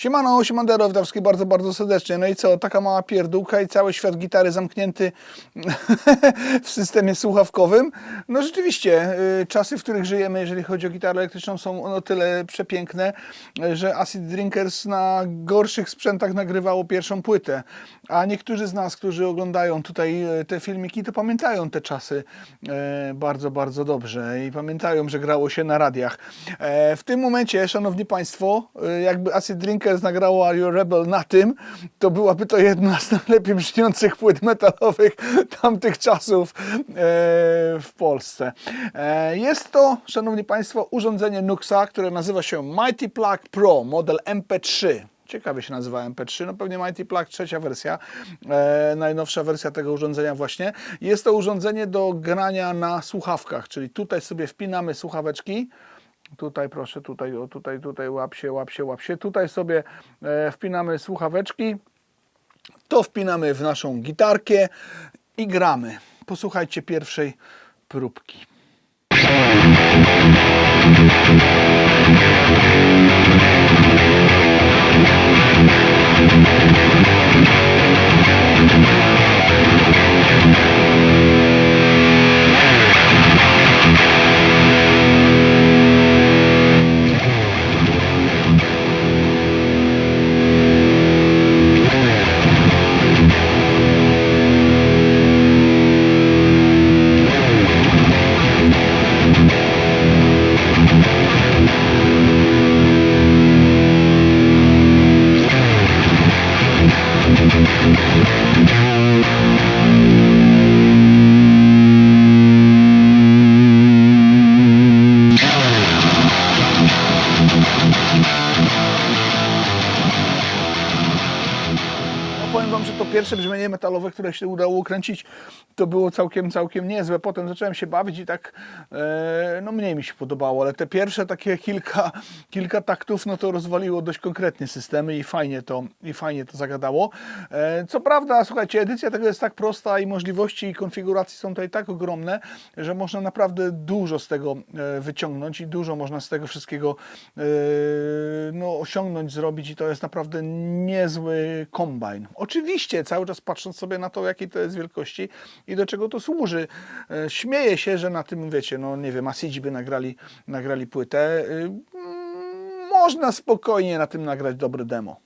Siemano, Siemandero, wszystkich bardzo, bardzo serdecznie. No i co, taka mała pierdółka i cały świat gitary zamknięty w systemie słuchawkowym. No rzeczywiście, y, czasy, w których żyjemy, jeżeli chodzi o gitarę elektryczną są o tyle przepiękne, y, że Acid Drinkers na gorszych sprzętach nagrywało pierwszą płytę. A niektórzy z nas, którzy oglądają tutaj y, te filmiki, to pamiętają te czasy bardzo, bardzo dobrze i pamiętają, że grało się na radiach. E, W tym momencie, szanowni państwo, jakby Acid Drinkers nagrało Are You Rebel na tym, to byłaby to jedna z najlepiej brzmiących płyt metalowych tamtych czasów e, w Polsce. E, Jest to, szanowni państwo, urządzenie Nuxa, które nazywa się Mighty Plug Pro, model MP3. Ciekawie się nazywa MP3, no pewnie Mighty Plug trzecia wersja, e, najnowsza wersja tego urządzenia właśnie. Jest to urządzenie do grania na słuchawkach, czyli tutaj sobie wpinamy słuchaweczki, Tutaj proszę, tutaj, o, tutaj, tutaj, łap się, łap się, łap się. Tutaj sobie e, wpinamy słuchaweczki. To wpinamy w naszą gitarkę i gramy. Posłuchajcie pierwszej próbki. Metalowe, które się udało ukręcić, to było całkiem, całkiem niezłe. Potem zacząłem się bawić i tak, e, no mniej mi się podobało, ale te pierwsze takie kilka, kilka taktów, no to rozwaliło dość konkretnie systemy i fajnie to, i fajnie to zagadało. E, co prawda, słuchajcie, edycja tego jest tak prosta i możliwości i konfiguracji są tutaj tak ogromne, że można naprawdę dużo z tego e, wyciągnąć i dużo można z tego wszystkiego no, osiągnąć, zrobić i to jest naprawdę niezły kombajn. Oczywiście, cały czas patrząc sobie na to, jakiej to jest wielkości i do czego to służy. E, Śmieję się, że na tym, wiecie, no nie wiem, Asidzi by nagrali, nagrali płytę. Y, mm, Można spokojnie na tym nagrać dobre demo.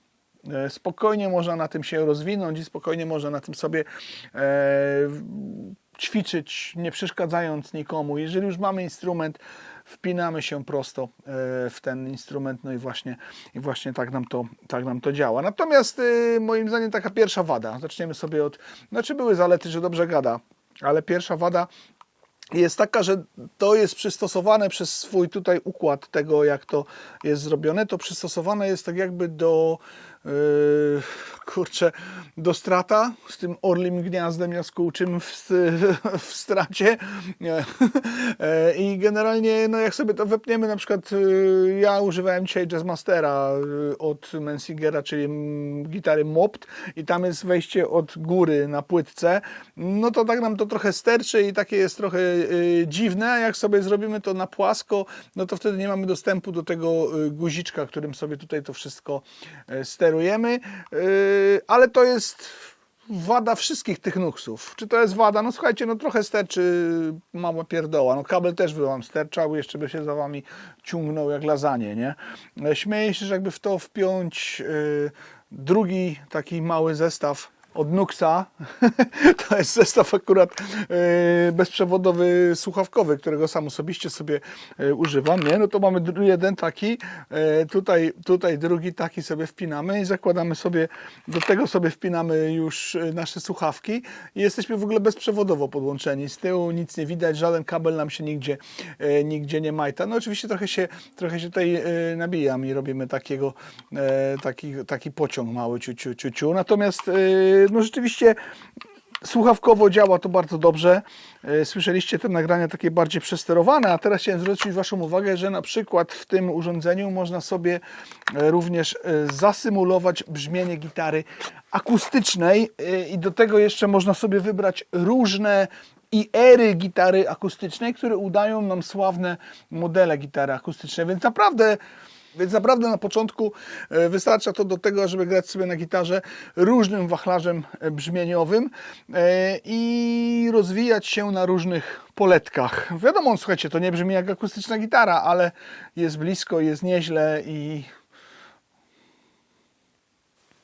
E, Spokojnie można na tym się rozwinąć i spokojnie można na tym sobie e, ćwiczyć, nie przeszkadzając nikomu. Jeżeli już mamy instrument, wpinamy się prosto e, w ten instrument, no i właśnie, i właśnie tak, nam to, tak nam to działa. Natomiast e, moim zdaniem taka pierwsza wada, zaczniemy sobie od, znaczy były zalety, że dobrze gada, ale pierwsza wada jest taka, że to jest przystosowane przez swój tutaj układ tego, jak to jest zrobione, to przystosowane jest tak jakby do kurczę, do strata z tym orlim gniazdem jaskółczym w, w stracie. E, i generalnie no jak sobie to wepniemy, na przykład yy, ja używałem dzisiaj Jazzmastera yy, od Mensingera, czyli mm, gitary Mopt i tam jest wejście od góry na płytce, no to tak nam to trochę sterczy i takie jest trochę yy, dziwne, jak sobie zrobimy to na płasko, no to wtedy nie mamy dostępu do tego yy, guziczka, którym sobie tutaj to wszystko yy, sterujemy, yy, ale to jest wada wszystkich tych nuksów. Czy to jest wada? No słuchajcie, no trochę sterczy mała pierdoła. No kabel też by wam sterczał, jeszcze by się za wami ciągnął jak lazanie, nie? Śmieję się, że jakby w to wpiąć yy, drugi taki mały zestaw od Nuxa. To jest zestaw akurat yy, bezprzewodowy, słuchawkowy, którego sam osobiście sobie yy, używam. Nie? No to mamy jeden taki, yy, tutaj, tutaj drugi taki sobie wpinamy i zakładamy sobie, do tego sobie wpinamy już nasze słuchawki i jesteśmy w ogóle bezprzewodowo podłączeni. Z tyłu nic nie widać, żaden kabel nam się nigdzie, nigdzie nie majta. No oczywiście trochę się, trochę się tutaj nabijam i robimy takiego, taki, taki pociąg mały, ciu, ciu, ciu, ciu. Natomiast no rzeczywiście słuchawkowo działa to bardzo dobrze. E, Słyszeliście te nagrania takie bardziej przesterowane, a teraz chciałem zwrócić Waszą uwagę, że na przykład w tym urządzeniu można sobie e, również zasymulować brzmienie gitary akustycznej i do tego jeszcze można sobie wybrać różne i ery gitary akustycznej, które udają nam sławne modele gitary akustycznej, więc naprawdę Więc naprawdę na początku e, wystarcza to do tego, żeby grać sobie na gitarze różnym wachlarzem e, brzmieniowym e, i rozwijać się na różnych poletkach. Wiadomo, słuchajcie, to nie brzmi jak akustyczna gitara, ale jest blisko, jest nieźle i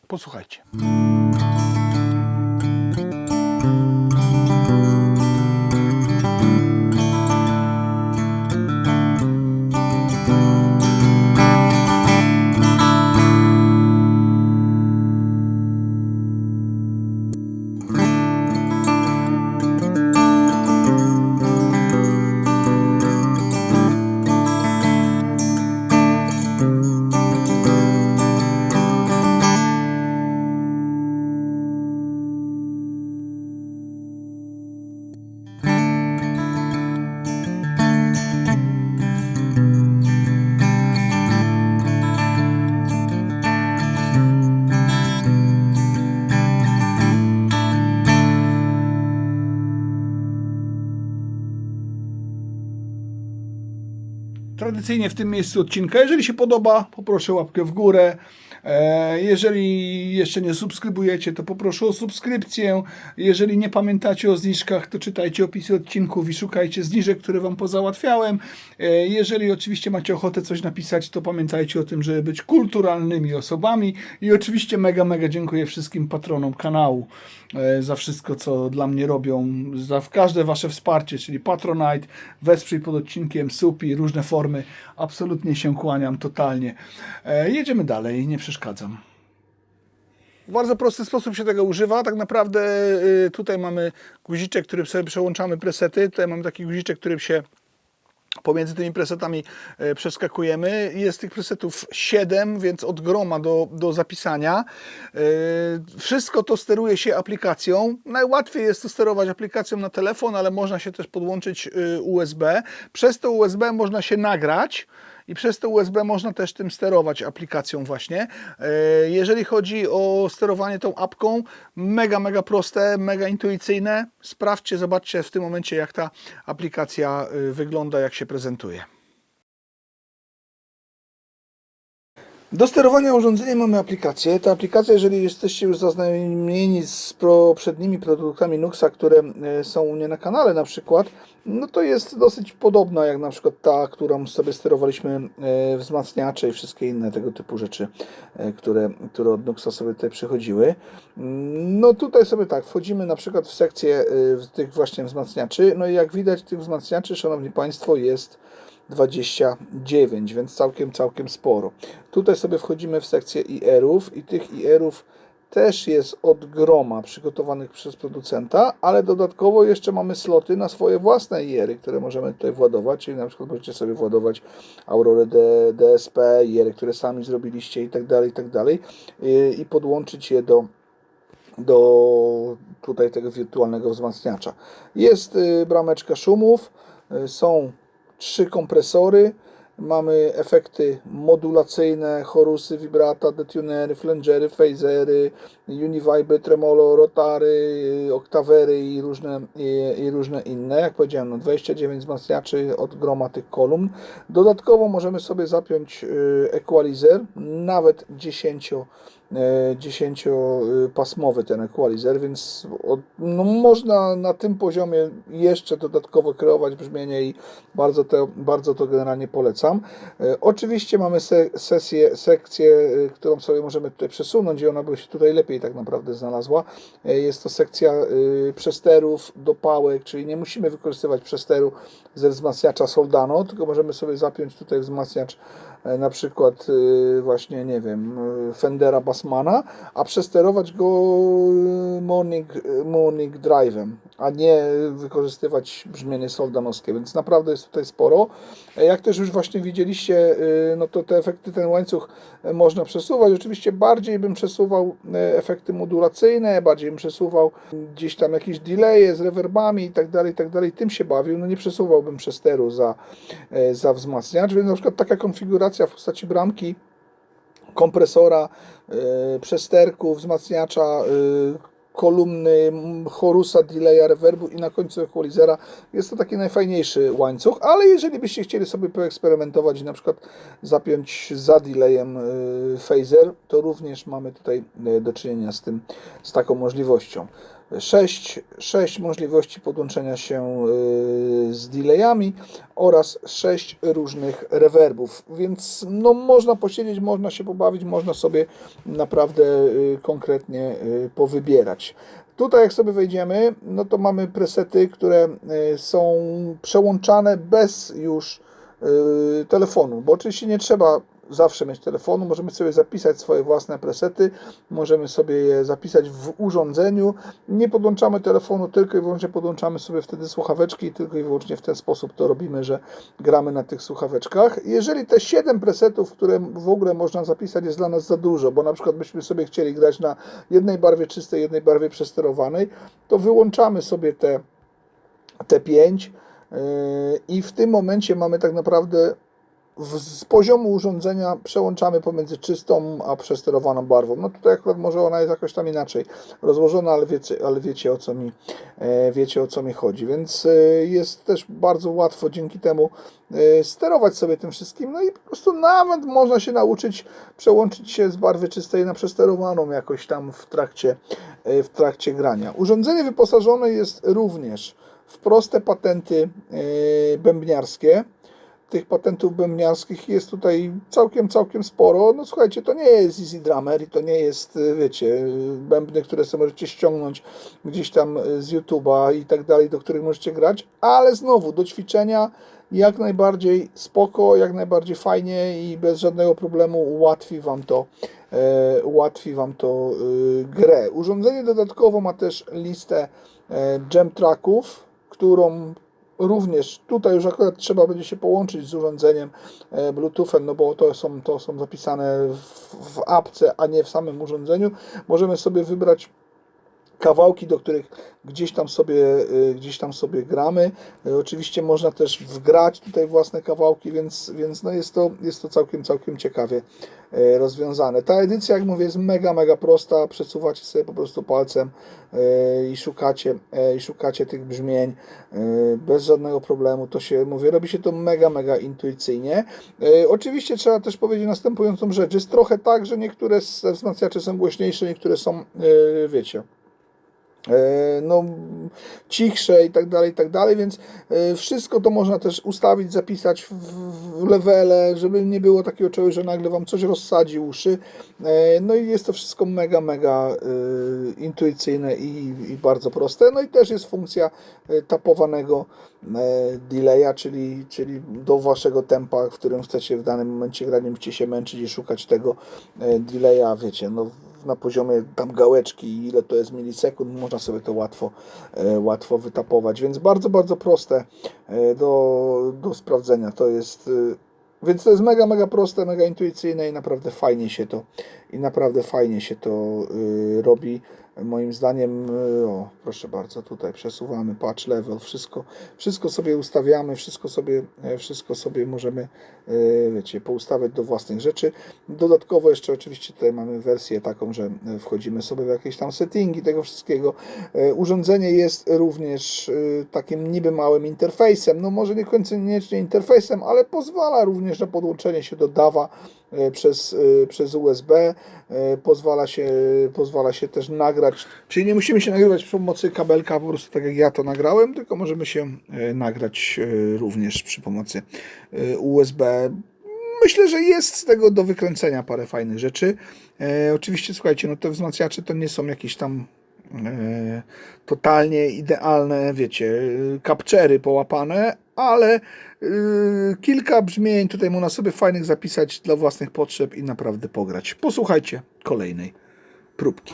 posłuchajcie. Tradycyjnie w tym miejscu odcinka. Jeżeli się podoba, poproszę łapkę w górę. E, Jeżeli jeszcze nie subskrybujecie, to poproszę o subskrypcję. Jeżeli nie pamiętacie o zniżkach, to czytajcie opisy odcinków i szukajcie zniżek, które Wam pozałatwiałem. E, Jeżeli oczywiście macie ochotę coś napisać, to pamiętajcie o tym, żeby być kulturalnymi osobami. I oczywiście mega, mega dziękuję wszystkim patronom kanału e, za wszystko, co dla mnie robią, za każde Wasze wsparcie, czyli Patronite, wesprzyj pod odcinkiem, SUPI, różne formy. Absolutnie się kłaniam, totalnie. Jedziemy dalej, nie przeszkadzam. W bardzo prosty sposób się tego używa. Tak naprawdę y, tutaj mamy guziczek, którym sobie przełączamy presety. Tutaj mamy taki guziczek, którym się pomiędzy tymi presetami e, przeskakujemy. Jest tych presetów 7, więc od groma do, do zapisania. E, Wszystko to steruje się aplikacją. Najłatwiej jest to sterować aplikacją na telefon, ale można się też podłączyć y, USB. Przez to USB można się nagrać. I przez to USB można też tym sterować aplikacją właśnie. E, Jeżeli chodzi o sterowanie tą apką, mega, mega proste, mega intuicyjne. Sprawdźcie, zobaczcie w tym momencie jak ta aplikacja y, wygląda, jak się prezentuje. Do sterowania urządzeniem mamy aplikację. Ta aplikacja, jeżeli jesteście już zaznajomieni z poprzednimi produktami Nuxa, które e, są u mnie na kanale na przykład, no to jest dosyć podobna jak na przykład ta, którą sobie sterowaliśmy e, wzmacniacze i wszystkie inne tego typu rzeczy, e, które, które od Nuxa sobie tutaj przychodziły. No tutaj sobie tak, wchodzimy na przykład w sekcję tych właśnie wzmacniaczy, no i jak widać tych wzmacniaczy, Szanowni Państwo, jest 29, więc całkiem, całkiem sporo. Tutaj sobie wchodzimy w sekcję IR-ów i tych IR-ów też jest od groma przygotowanych przez producenta, ale dodatkowo jeszcze mamy sloty na swoje własne IR-y, które możemy tutaj władować, czyli na przykład możecie sobie władować Aurora D, DSP, IR-y, które sami zrobiliście i tak dalej, i tak dalej i- i podłączyć je do do tutaj tego wirtualnego wzmacniacza. Jest y, brameczka szumów, y, są trzy kompresory, mamy efekty modulacyjne, chorusy, vibrata, detunery, flangery, phasery, univibe, tremolo, rotary, y, oktawery i różne, i, i różne inne. Jak powiedziałem, no 29 wzmacniaczy od groma tych kolumn. Dodatkowo możemy sobie zapiąć y, equalizer, nawet 10 e, 10-pasmowy ten equalizer, więc no, można na tym poziomie jeszcze dodatkowo kreować brzmienie i bardzo to, bardzo to generalnie polecam. E, Oczywiście mamy se, sesję, sekcję, e, którą sobie możemy tutaj przesunąć i ona by się tutaj lepiej tak naprawdę znalazła. E, Jest to sekcja e, przesterów do pałek, czyli nie musimy wykorzystywać przesteru ze wzmacniacza Soldano, tylko możemy sobie zapiąć tutaj wzmacniacz e, na przykład e, właśnie, nie wiem, e, Fendera A przesterować go e, Morning, morning Drive'em, a nie wykorzystywać brzmienie soldanowskie, więc naprawdę jest tutaj sporo. E, Jak też już właśnie widzieliście, e, no to te efekty, ten łańcuch e, można przesuwać. Oczywiście bardziej bym przesuwał e, efekty modulacyjne, bardziej bym przesuwał gdzieś tam jakieś delaye z rewerbami i tak dalej, i tak dalej. Tym się bawił. No nie przesuwałbym przesteru za, za wzmacniacz, więc na przykład taka konfiguracja w postaci bramki kompresora, y, przesterku, wzmacniacza, y, kolumny chorusa, delaya, reverbu i na końcu equalizera. Jest to taki najfajniejszy łańcuch, ale jeżeli byście chcieli sobie poeksperymentować i na przykład zapiąć za delayem y, phaser, to również mamy tutaj do czynienia z tym, z taką możliwością. 6, 6 możliwości podłączenia się y, z delayami oraz 6 różnych rewerbów, więc no, można posiedzieć, można się pobawić, można sobie naprawdę y, konkretnie y, powybierać. Tutaj jak sobie wejdziemy, no to mamy presety, które są przełączane bez już telefonu, bo oczywiście nie trzeba zawsze mieć telefonu, możemy sobie zapisać swoje własne presety, możemy sobie je zapisać w urządzeniu. Nie podłączamy telefonu, tylko i wyłącznie podłączamy sobie wtedy słuchaweczki i tylko i wyłącznie w ten sposób to robimy, że gramy na tych słuchaweczkach. Jeżeli te 7 presetów, które w ogóle można zapisać jest dla nas za dużo, bo na przykład byśmy sobie chcieli grać na jednej barwie czystej, jednej barwie przesterowanej, to wyłączamy sobie te, te 5 yy, i w tym momencie mamy tak naprawdę w, z poziomu urządzenia przełączamy pomiędzy czystą a przesterowaną barwą. No tutaj akurat może ona jest jakoś tam inaczej rozłożona, ale wiecie, ale wiecie o co mi e, wiecie o co mi chodzi. Więc e, jest też bardzo łatwo dzięki temu e, sterować sobie tym wszystkim. No i po prostu nawet można się nauczyć przełączyć się z barwy czystej na przesterowaną jakoś tam w trakcie, w trakcie grania. Urządzenie wyposażone jest również w proste patenty bębniarskie tych patentów bębniarskich jest tutaj całkiem, całkiem sporo. No słuchajcie, to nie jest Easy Drummer i to nie jest, y, wiecie, bębny, które sobie możecie ściągnąć gdzieś tam y, z YouTube'a i tak dalej, do których możecie grać, ale znowu do ćwiczenia jak najbardziej spoko, jak najbardziej fajnie i bez żadnego problemu ułatwi Wam to, e, ułatwi Wam to e, grę. Urządzenie dodatkowo ma też listę e, jam tracków, którą również tutaj już akurat trzeba będzie się połączyć z urządzeniem e, Bluetoothem, no bo to są, to są zapisane w, w apce, a nie w samym urządzeniu. Możemy sobie wybrać kawałki, do których gdzieś tam sobie, e, gdzieś tam sobie gramy. E, oczywiście można też wgrać tutaj własne kawałki, więc, więc no jest, to, jest to całkiem, całkiem ciekawie E, rozwiązane. Ta edycja, jak mówię, jest mega, mega prosta. Przesuwacie sobie po prostu palcem i szukacie, i szukacie tych brzmień bez żadnego problemu. To się, mówię, robi się to mega, mega intuicyjnie. Oczywiście trzeba też powiedzieć następującą rzecz. Jest trochę tak, że niektóre wzmacniacze są głośniejsze, niektóre są, wiecie, no, cichsze i tak dalej, i tak dalej, więc e, wszystko to można też ustawić, zapisać w levele, żeby nie było takiego czegoś, że nagle Wam coś rozsadzi uszy. E, no i jest to wszystko mega, mega intuicyjne i, i bardzo proste. No i też jest funkcja tapowanego delaya, czyli, czyli do Waszego tempa, w którym chcecie w danym momencie grać, nie się męczyć i szukać tego delaya, wiecie, no na poziomie tam gałeczki, ile to jest milisekund, można sobie to łatwo, e, łatwo wytapować, więc bardzo, bardzo proste e, do, do sprawdzenia. To jest, e, więc to jest mega, mega proste, mega intuicyjne i naprawdę fajnie się to, i naprawdę fajnie się to robi moim zdaniem, e, o, proszę bardzo, tutaj przesuwamy patch level, wszystko, wszystko sobie ustawiamy, wszystko sobie, e, wszystko sobie możemy, e, wiecie, poustawiać do własnych rzeczy. Dodatkowo jeszcze oczywiście tutaj mamy wersję taką, że wchodzimy sobie w jakieś tam settingi tego wszystkiego. Urządzenie jest również takim niby małym interfejsem, no może niekoniecznie interfejsem, ale pozwala również na podłączenie się do DAWa przez, przez USB, pozwala się, pozwala się też nagrać Czyli nie musimy się nagrywać przy pomocy kabelka, po prostu tak jak ja to nagrałem, tylko możemy się e, nagrać e, również przy pomocy e, USB. Myślę, że jest z tego do wykręcenia parę fajnych rzeczy. E, oczywiście, słuchajcie, no te wzmacniacze to nie są jakieś tam e, totalnie idealne, wiecie, kapczery połapane, ale e, kilka brzmień tutaj można sobie fajnych zapisać dla własnych potrzeb i naprawdę pograć. Posłuchajcie kolejnej próbki.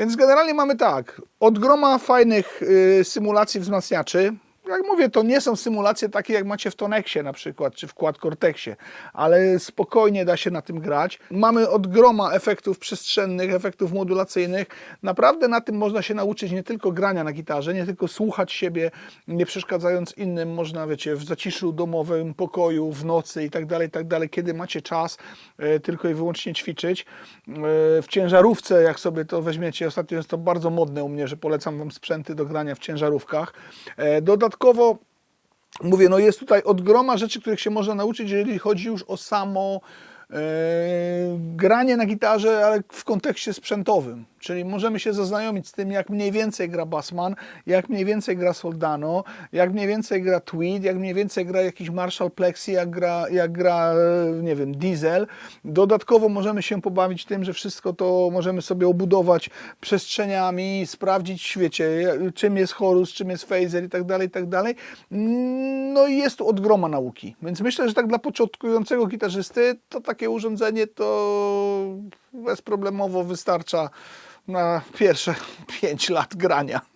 Więc generalnie mamy tak, od groma fajnych y, symulacji wzmacniaczy, jak mówię, to nie są symulacje takie, jak macie w Tonexie na przykład, czy w Quad Cortexie, ale spokojnie da się na tym grać. Mamy od groma efektów przestrzennych, efektów modulacyjnych. Naprawdę na tym można się nauczyć nie tylko grania na gitarze, nie tylko słuchać siebie, nie przeszkadzając innym. Można, wiecie, w zaciszu domowym, pokoju, w nocy i tak dalej, tak dalej, kiedy macie czas, e, tylko i wyłącznie ćwiczyć. E, W ciężarówce, jak sobie to weźmiecie, ostatnio jest to bardzo modne u mnie, że polecam Wam sprzęty do grania w ciężarówkach. E, Dodatkowo mówię, no jest tutaj od groma rzeczy, których się można nauczyć, jeżeli chodzi już o samo granie na gitarze, ale w kontekście sprzętowym. Czyli możemy się zaznajomić z tym, jak mniej więcej gra Bassman, jak mniej więcej gra Soldano, jak mniej więcej gra Tweed, jak mniej więcej gra jakiś Marshall Plexi, jak gra, jak gra e, nie wiem, Diesel. Dodatkowo możemy się pobawić tym, że wszystko to możemy sobie obudować przestrzeniami, sprawdzić, wiecie, czym jest chorus, czym jest phaser i tak dalej, i tak dalej. No i jest tu od groma nauki. Więc myślę, że tak dla początkującego gitarzysty to takie urządzenie to bezproblemowo wystarcza na pierwsze 5 lat grania.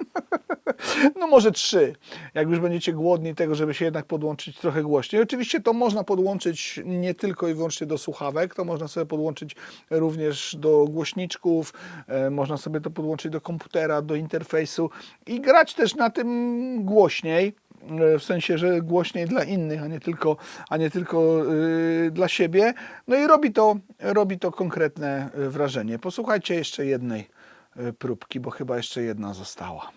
No może 3, jak już będziecie głodni tego, żeby się jednak podłączyć trochę głośniej. Oczywiście to można podłączyć nie tylko i wyłącznie do słuchawek, to można sobie podłączyć również do głośniczków, e, można sobie to podłączyć do komputera, do interfejsu i grać też na tym głośniej w sensie, że głośniej dla innych, a nie tylko, a nie tylko yy, dla siebie. No i robi to, robi to konkretne y, wrażenie. Posłuchajcie jeszcze jednej y, próbki, bo chyba jeszcze jedna została.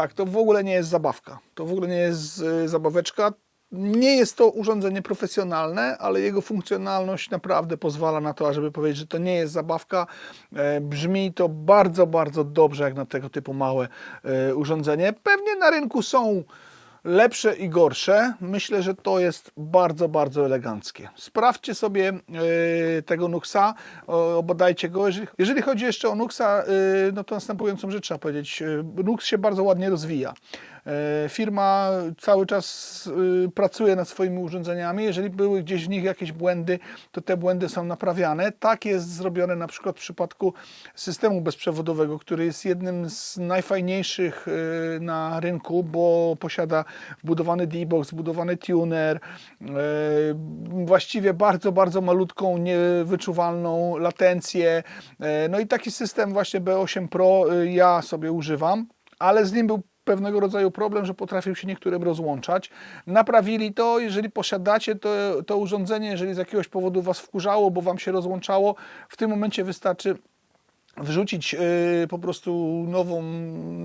Tak, to w ogóle nie jest zabawka. To w ogóle nie jest y, zabaweczka. Nie jest to urządzenie profesjonalne, ale jego funkcjonalność naprawdę pozwala na to, ażeby powiedzieć, że to nie jest zabawka. E, Brzmi to bardzo, bardzo dobrze jak na tego typu małe e, urządzenie. Pewnie na rynku są lepsze i gorsze. Myślę, że to jest bardzo, bardzo eleganckie. Sprawdźcie sobie e, tego Nuxa, obadajcie go. Jeżeli, jeżeli chodzi jeszcze o Nuxa, e, no to następującą rzecz trzeba powiedzieć. E, Nux się bardzo ładnie rozwija. E, Firma cały czas y, pracuje nad swoimi urządzeniami. Jeżeli były gdzieś w nich jakieś błędy, to te błędy są naprawiane. Tak jest zrobione na przykład w przypadku systemu bezprzewodowego, który jest jednym z najfajniejszych y, na rynku, bo posiada wbudowany D-Box, wbudowany tuner, e, właściwie bardzo, bardzo malutką, niewyczuwalną latencję. E, No i taki system właśnie B8 Pro y, ja sobie używam, ale z nim był pewnego rodzaju problem, że potrafił się niektórym rozłączać. Naprawili to, jeżeli posiadacie to, to urządzenie, jeżeli z jakiegoś powodu Was wkurzało, bo Wam się rozłączało, w tym momencie wystarczy wrzucić y, po prostu nową,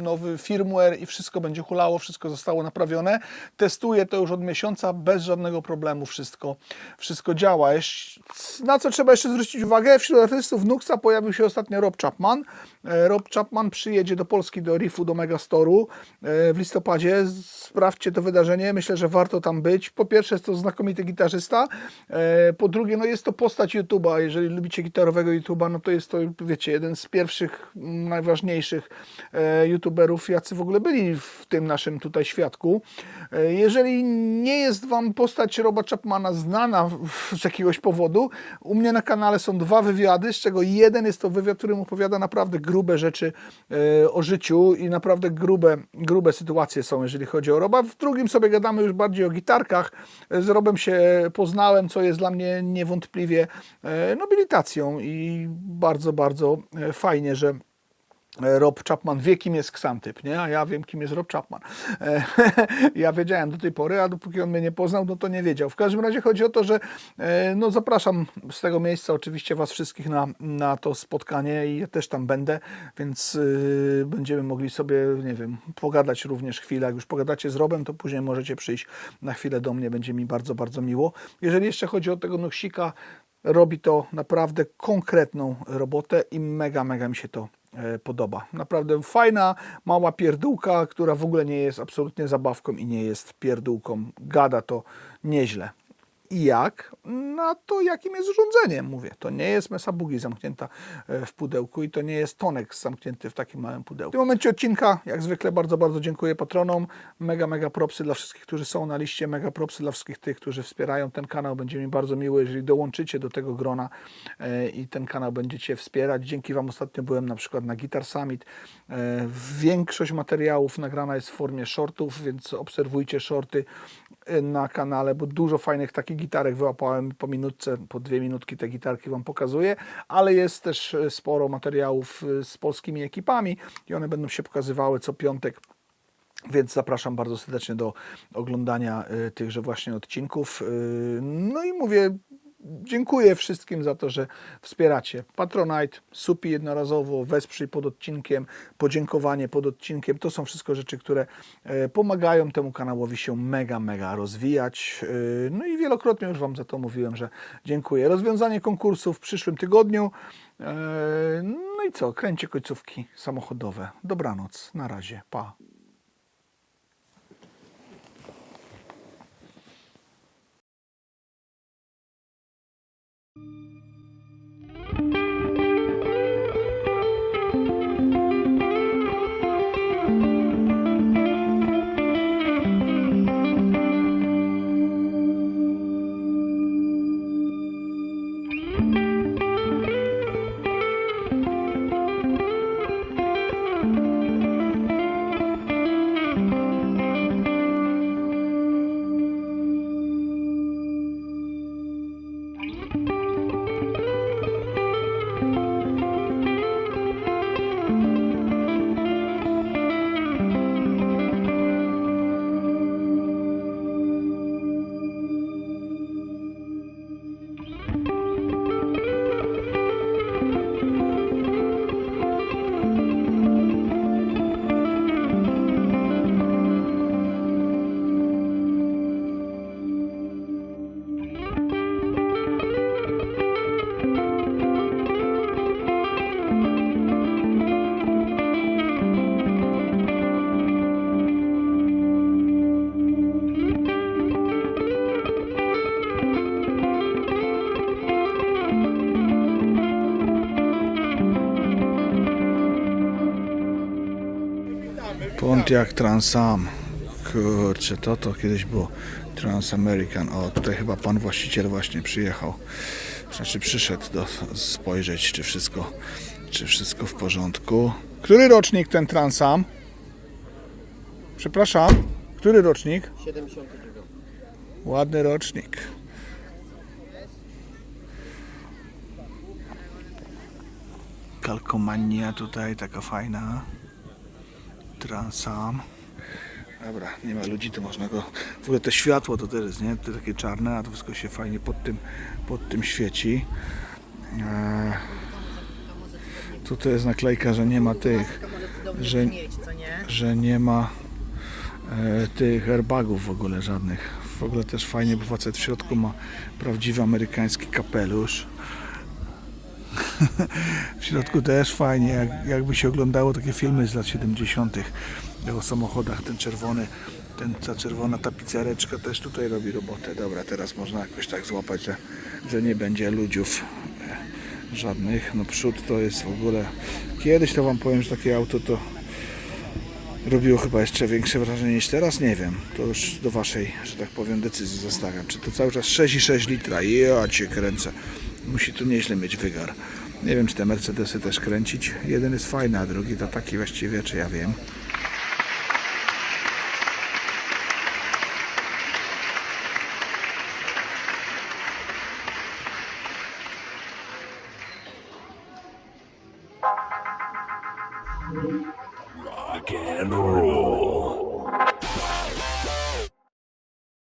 nowy firmware i wszystko będzie hulało, wszystko zostało naprawione. Testuję to już od miesiąca bez żadnego problemu, wszystko, wszystko działa. Jeś- Na co trzeba jeszcze zwrócić uwagę? Wśród artystów Nuxa pojawił się ostatnio Rob Chapman. E, Rob Chapman przyjedzie do Polski, do Riffu, do Megastoru e, w listopadzie. Sprawdźcie to wydarzenie, myślę, że warto tam być. Po pierwsze jest to znakomity gitarzysta, e, po drugie no jest to postać YouTube'a. Jeżeli lubicie gitarowego YouTube'a, no to jest to, wiecie, jeden z pierwszych, najważniejszych YouTuberów, jacy w ogóle byli w tym naszym tutaj świadku. Jeżeli nie jest Wam postać Roba Chapmana znana z jakiegoś powodu, u mnie na kanale są dwa wywiady, z czego jeden jest to wywiad, którym opowiada naprawdę grube rzeczy e, o życiu i naprawdę grube, grube sytuacje są, jeżeli chodzi o Roba. W drugim sobie gadamy już bardziej o gitarkach. E, Z Robem się poznałem, co jest dla mnie niewątpliwie e, nobilitacją i bardzo, bardzo fajnie, że Rob Chapman wie, kim jest Ksantyp, nie? A ja wiem, kim jest Rob Chapman. E, ja wiedziałem do tej pory, a dopóki on mnie nie poznał, no to nie wiedział. W każdym razie chodzi o to, że e, no zapraszam z tego miejsca oczywiście Was wszystkich na, na to spotkanie i ja też tam będę, więc będziemy mogli sobie, nie wiem, pogadać również chwilę. Jak już pogadacie z Robem, to później możecie przyjść na chwilę do mnie, będzie mi bardzo, bardzo miło. Jeżeli jeszcze chodzi o tego Noksika, robi to naprawdę konkretną robotę i mega, mega mi się to e, podoba. Naprawdę fajna, mała pierdółka, która w ogóle nie jest absolutnie zabawką i nie jest pierdółką. Gada to nieźle. I jak? Na to, jakim jest urządzeniem, mówię. To nie jest Mesa Boogie zamknięta e, w pudełku i to nie jest Tonex zamknięty w takim małym pudełku. W tym momencie odcinka, jak zwykle, bardzo, bardzo dziękuję patronom. Mega, mega propsy dla wszystkich, którzy są na liście. Mega propsy dla wszystkich tych, którzy wspierają ten kanał. Będzie mi bardzo miło, jeżeli dołączycie do tego grona e, i ten kanał będziecie wspierać. Dzięki Wam ostatnio byłem na przykład na Guitar Summit. E, Większość materiałów nagrana jest w formie shortów, więc obserwujcie shorty na kanale, bo dużo fajnych takich gitarek wyłapałem po minutce, po dwie minutki te gitarki Wam pokazuję, ale jest też e, sporo materiałów e, z polskimi ekipami i one będą się pokazywały co piątek. Więc zapraszam bardzo serdecznie do oglądania y, tychże właśnie odcinków. No i mówię, dziękuję wszystkim za to, że wspieracie. Patronite, supi jednorazowo, wesprzyj pod odcinkiem, podziękowanie pod odcinkiem. To są wszystko rzeczy, które e, pomagają temu kanałowi się mega, mega rozwijać. Y, No i wielokrotnie już Wam za to mówiłem, że dziękuję. Rozwiązanie konkursu w przyszłym tygodniu. E, No i co? Kręcie końcówki samochodowe. Dobranoc. Na razie. Pa. Pontiac Transam. Kurczę, to to kiedyś było Transamerican. O, tutaj chyba pan właściciel właśnie przyjechał. Znaczy przyszedł do, spojrzeć, czy wszystko, czy wszystko w porządku. Który rocznik ten Transam? Przepraszam, który rocznik? 72. Ładny rocznik. Kalkomania tutaj taka fajna. Transam. Dobra, nie ma ludzi, to można go... W ogóle to światło to też jest, nie? To takie czarne, a to wszystko się fajnie pod tym, pod tym świeci. Eee, tutaj jest naklejka, że nie ma tych, że- że nie ma e, tych airbagów w ogóle żadnych. W ogóle też fajnie, bo facet w środku ma prawdziwy amerykański kapelusz. w środku też fajnie, jak, jakby się oglądało takie filmy z lat 70. o samochodach, ten czerwony, ten, ta czerwona tapicereczka też tutaj robi robotę. Dobra, teraz można jakoś tak złapać, że, że nie będzie ludziów e, żadnych. No przód to jest w ogóle... Kiedyś to Wam powiem, że takie auto to robiło chyba jeszcze większe wrażenie niż teraz, nie wiem. To już do Waszej, że tak powiem, decyzji zostawiam. Czy to cały czas 6,6 litra? Ja Cię kręcę. Musi tu nieźle mieć wygar. Nie wiem, czy te Mercedesy też kręcić. Jeden jest fajny, a drugi to taki właściwie, czy ja wiem.